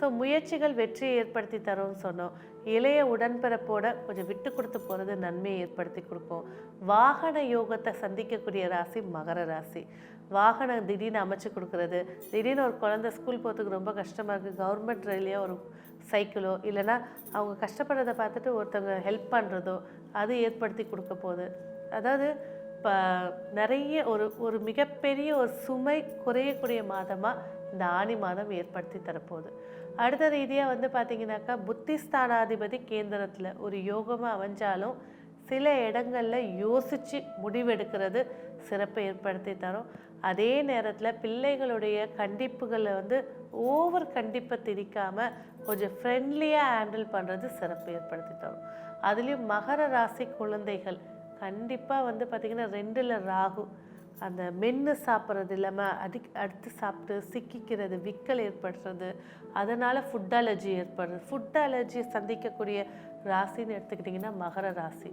So முயற்சிகள் வெற்றியை ஏற்படுத்தி தரும்னு சொன்னோம். இளைய உடன்பிறப்போட கொஞ்சம் விட்டு கொடுத்து போகிறது நன்மையை ஏற்படுத்தி கொடுக்கும் வாகன யோகத்தை சந்திக்கக்கூடிய ராசி மகர ராசி. வாகனம் திடீர்னு அமைச்சு கொடுக்குறது. திடீர்னு ஒரு குழந்தை ஸ்கூல் போகிறதுக்கு ரொம்ப கஷ்டமாக இருக்குது கவர்மெண்ட் ரயிலையோ ஒரு சைக்கிளோ இல்லைன்னா அவங்க கஷ்டப்படுறதை பார்த்துட்டு ஒருத்தவங்க ஹெல்ப் பண்ணுறதோ அது ஏற்படுத்தி கொடுக்க போகுது. அதாவது இப்போ நிறைய ஒரு ஒரு மிகப்பெரிய ஒரு சுமை குறையக்கூடிய மாதமாக இந்த ஆணி மாதம் ஏற்படுத்தி தரப்போகுது. அடுத்த ரீதியாக வந்து பார்த்தீங்கன்னாக்கா புத்திஸ்தானாதிபதி கேந்திரத்தில் ஒரு யோகமாக அமைஞ்சாலும் சில இடங்களில் யோசித்து முடிவெடுக்கிறது சிறப்பை ஏற்படுத்தி தரும். அதே நேரத்தில் பிள்ளைகளுடைய கண்டிப்புகளை வந்து ஓவர் கண்டிப்பை திணிக்காமல் கொஞ்சம் ஃப்ரெண்ட்லியாக ஹேண்டில் பண்ணுறது சிறப்பு ஏற்படுத்தி தரும். அதுலேயும் மகர ராசி குழந்தைகள் கண்டிப்பாக வந்து பார்த்திங்கன்னா ரெண்டில் ராகு. அந்த மென்று சாப்பிட்றது இல்லாமல் அடி அடுத்து சாப்பிட்டு சிக்கிக்கிறது விக்கல் ஏற்படுறது அதனால் ஃபுட் அலர்ஜி ஏற்படுறது ஃபுட் அலர்ஜி சந்திக்கக்கூடிய ராசின்னு எடுத்துக்கிட்டிங்கன்னா மகர ராசி.